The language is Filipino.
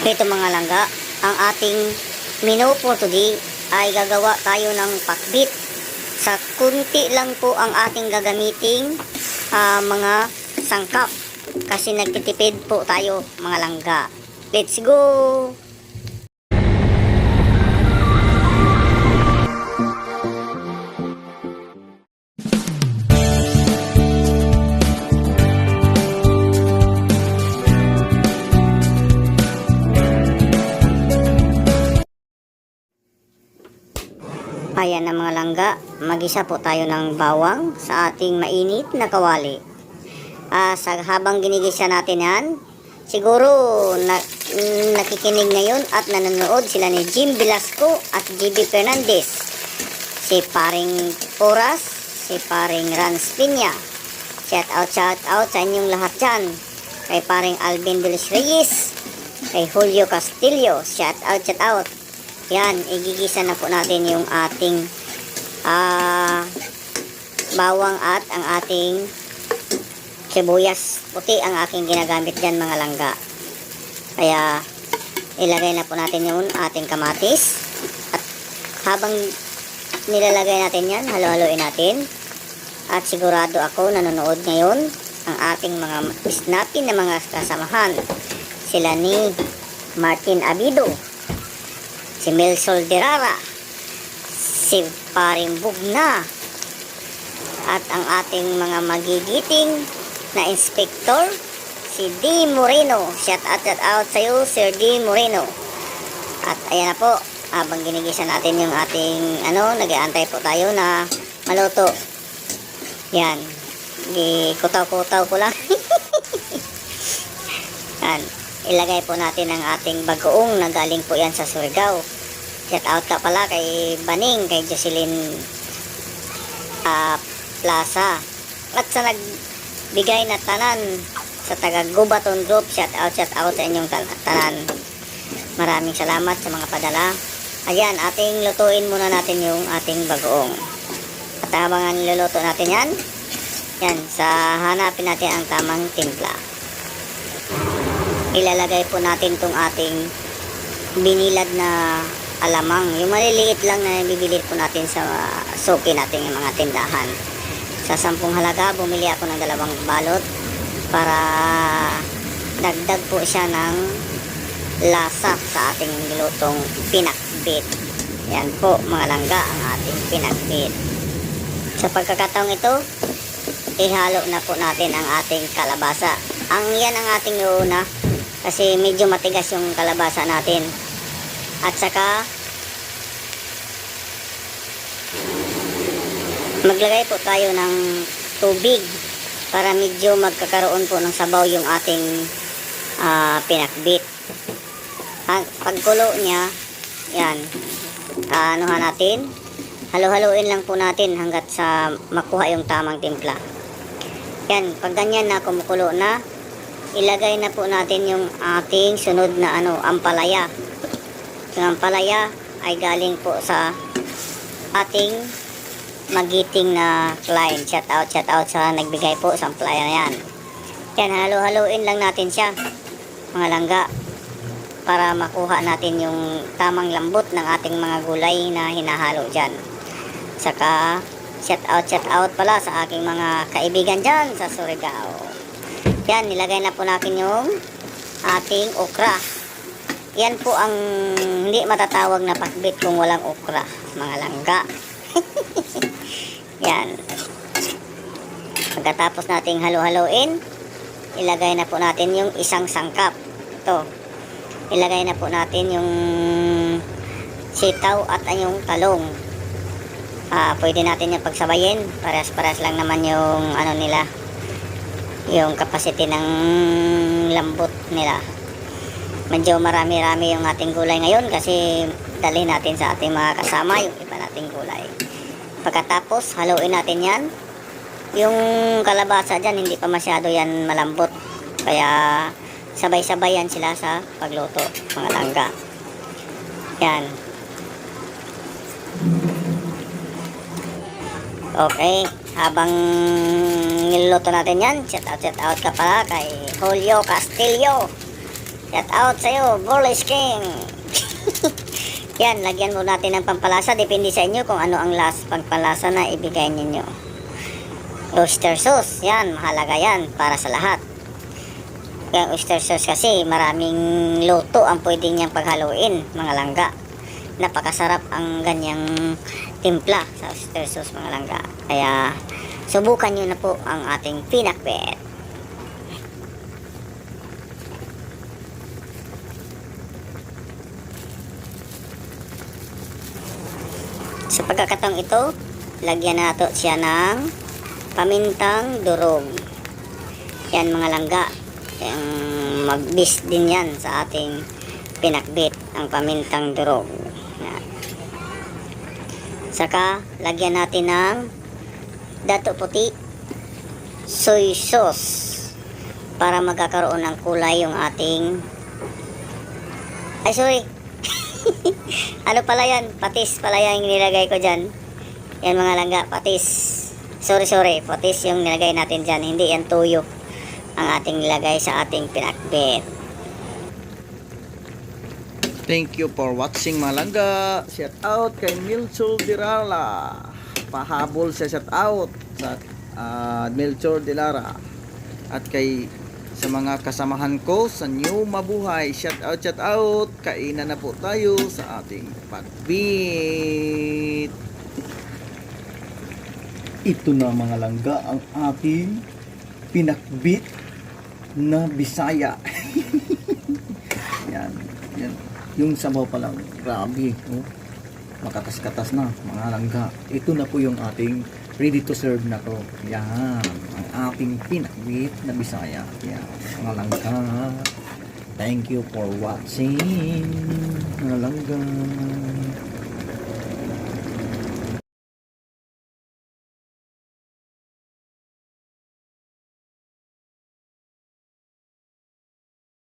Ito mga langga, ang ating menu for today ay gagawa tayo ng pakbit. Sa kunti lang po ang ating gagamiting ah, mga sangkap. Kasi nagtitipid po tayo mga langga. Let's go! Ayan na mga langga, magisa po tayo ng bawang sa ating mainit na kawali. Ah, sa habang ginigisa natin yan, siguro na, nakikinig ngayon at nanonood sila ni Jim Velasco at GB Fernandez. Si paring Oras, si paring Rans Piña. Shout out, shout out sa inyong lahat dyan. Kay paring Alvin Delis Reyes, kay Julio Castillo, shout out, shout out. Yan, igigisa na po natin yung ating ah bawang at ang ating sibuyas. Puti ang aking ginagamit dyan mga langga. Kaya ilagay na po natin yung ating kamatis. At habang nilalagay natin yan, halo-haloin natin. At sigurado ako nanonood ngayon ang ating mga snappy na mga kasamahan. Sila ni Martin Abido, si Mel Solderara, si Paring Bugna, at ang ating mga magigiting na inspektor, si D. Moreno. Shout out, shout out sa iyo, Sir D. Moreno. At ayan na po, habang ginigisa natin yung ating, ano, nag-aantay po tayo na maluto. Yan. Gikutaw-kutaw ko lang. Yan. Ilagay po natin ang ating bagoong na galing po yan sa Surigao. Shout out ka pala kay Baning, kay Jocelyn ah, Plaza. At sa nagbigay na tanan sa taga Gubaton Group, shout out, shout out sa inyong tan- tanan. Maraming salamat sa mga padala. Ayan, ating lutuin muna natin yung ating bagoong. At habang niluluto natin yan, yan, sa hanapin natin ang tamang timpla ilalagay po natin tong ating binilad na alamang. Yung maliliit lang na bibili po natin sa suki natin yung mga tindahan. Sa sampung halaga, bumili ako ng dalawang balot para dagdag po siya ng lasa sa ating nilutong pinakbit. Yan po mga langga ang ating pinakbit. Sa pagkakataong ito, ihalo na po natin ang ating kalabasa. Ang yan ang ating una kasi medyo matigas yung kalabasa natin. At saka maglagay po tayo ng tubig para medyo magkakaroon po ng sabaw yung ating ah, pinakbit. Ang pagkulo niya, yan, anuhan natin, halo-haloin lang po natin hanggat sa makuha yung tamang timpla. Yan, pag ganyan na kumukulo na, ilagay na po natin yung ating sunod na ano, ampalaya. Yung ampalaya ay galing po sa ating magiting na client. Shout out, shout out sa nagbigay po sa ampalaya na yan. Yan, halo-haloin lang natin siya, mga langga, para makuha natin yung tamang lambot ng ating mga gulay na hinahalo dyan. Saka, shout out, shout out pala sa aking mga kaibigan dyan sa Surigao. Yan, nilagay na po natin yung ating okra. Yan po ang hindi matatawag na pakbit kung walang okra, mga langga. Yan. Pagkatapos nating halo-haloin, ilagay na po natin yung isang sangkap. Ito. Ilagay na po natin yung sitaw at yung talong. Ah, pwede natin yung pagsabayin. Paras-paras lang naman yung ano nila, yung capacity ng lambot nila. Medyo marami-rami yung ating gulay ngayon kasi dali natin sa ating mga kasama yung iba nating gulay. Pagkatapos, haluin natin yan. Yung kalabasa dyan, hindi pa masyado yan malambot. Kaya sabay-sabay yan sila sa pagluto, mga langga. Yan. Okay, habang niluluto natin yan, shout out, shout out ka pala kay Julio Castillo. Shout out sa'yo, Bolis King. Yan, lagyan mo natin ng pampalasa. Depende sa inyo kung ano ang last pampalasa na ibigay ninyo. Oyster sauce, yan, mahalaga yan para sa lahat. Kaya oyster sauce kasi maraming luto ang pwede niyang paghaluin, mga langga. Napakasarap ang ganyang timpla sa oyster sauce, mga langga. Kaya subukan nyo na po ang ating pinakbet. Sa pagkakataong ito, lagyan nato siya ng pamintang durog. Yan mga langga. Yung magbis din yan sa ating pinakbit, ang pamintang durog. Saka, lagyan natin ng dato puti, soy sauce para magkakaroon ng kulay yung ating ay sorry ano pala yan? Patis pala yung nilagay ko dyan. Yan mga langga, patis. Sorry, sorry. Patis yung nilagay natin dyan. Hindi yan tuyo ang ating nilagay sa ating pinakbit. Thank you for watching Malangga. Shout out kay Milchol Dirala. Pahabol sa shout out sa uh, Milchol Dilara. At kay sa mga kasamahan ko sa New Mabuhay. Shout out, shout out. Kainan na po tayo sa ating pagbit. Ito na mga langga ang ating pinakbit na Bisaya. yan, yan. Yung sabaw pa lang, grabe. Oh. Makatas-katas na, mga langga. Ito na po yung ating ready to serve na to. Yan, ang ating pinakbit na Bisaya. Yan, mga langga. Thank you for watching, mga langga.